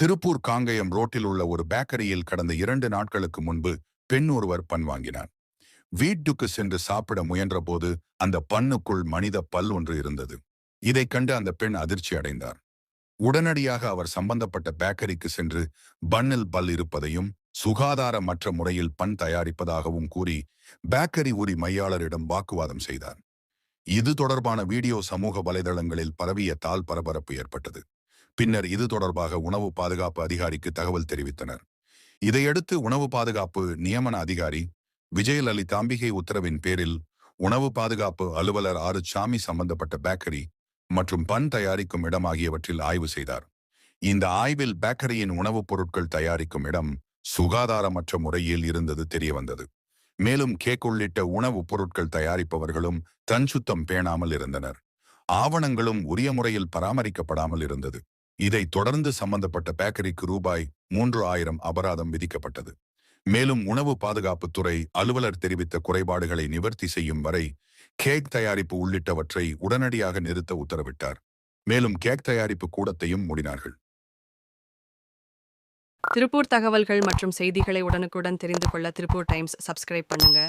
திருப்பூர் காங்கயம் ரோட்டில் உள்ள ஒரு பேக்கரியில் கடந்த இரண்டு நாட்களுக்கு முன்பு பெண் ஒருவர் பண் வாங்கினார். வீட்டுக்கு சென்று சாப்பிட முயன்றபோது அந்த பண்ணுக்குள் மனித பல் ஒன்று இருந்தது. இதைக் கண்டு அந்த பெண் அதிர்ச்சி அடைந்தார். உடனடியாக அவர் சம்பந்தப்பட்ட பேக்கரிக்கு சென்று பன்னில் பல் இருப்பதையும் சுகாதாரமற்ற முறையில் பண் தயாரிப்பதாகவும் கூறி பேக்கரி உரி மையாளரிடம் வாக்குவாதம் செய்தார். இது தொடர்பான வீடியோ சமூக வலைதளங்களில் பரவிய தால் பரபரப்பு ஏற்பட்டது. பின்னர் இது தொடர்பாக உணவு பாதுகாப்பு அதிகாரிக்கு தகவல் தெரிவித்தனர். இதையடுத்து உணவு பாதுகாப்பு நியமன அதிகாரி விஜயலலிதாம்பிகை உத்தரவின் பேரில் உணவு பாதுகாப்பு அலுவலர் ஆறு சாமி சம்பந்தப்பட்ட பேக்கரி மற்றும் பன் தயாரிக்கும் இடம் ஆகியவற்றில் ஆய்வு செய்தார். இந்த ஆய்வில் பேக்கரியின் உணவுப் பொருட்கள் தயாரிக்கும் இடம் சுகாதாரமற்ற முறையில் இருந்தது தெரியவந்தது. மேலும் கேக் உள்ளிட்ட உணவுப் பொருட்கள் தயாரிப்பவர்களும் தன் சுத்தம் பேணாமல் இருந்தனர். ஆவணங்களும் உரிய முறையில் பராமரிக்கப்படாமல் இருந்தது. இதைத் தொடர்ந்து சம்பந்தப்பட்ட பேக்கரிக்கு ரூபாய் மூன்று ஆயிரம் அபராதம் விதிக்கப்பட்டது. மேலும் உணவு பாதுகாப்புத்துறை அலுவலர் தெரிவித்த குறைபாடுகளை நிவர்த்தி செய்யும் வரை கேக் தயாரிப்பு உள்ளிட்டவற்றை உடனடியாக நிறுத்த உத்தரவிட்டார். மேலும் கேக் தயாரிப்பு கூடத்தையும் மூடினார்கள். திருப்பூர் தகவல்கள் மற்றும் செய்திகளை உடனுக்குடன் தெரிந்து கொள்ள திருப்பூர் டைம்ஸ் சப்ஸ்கிரைப் பண்ணுங்க.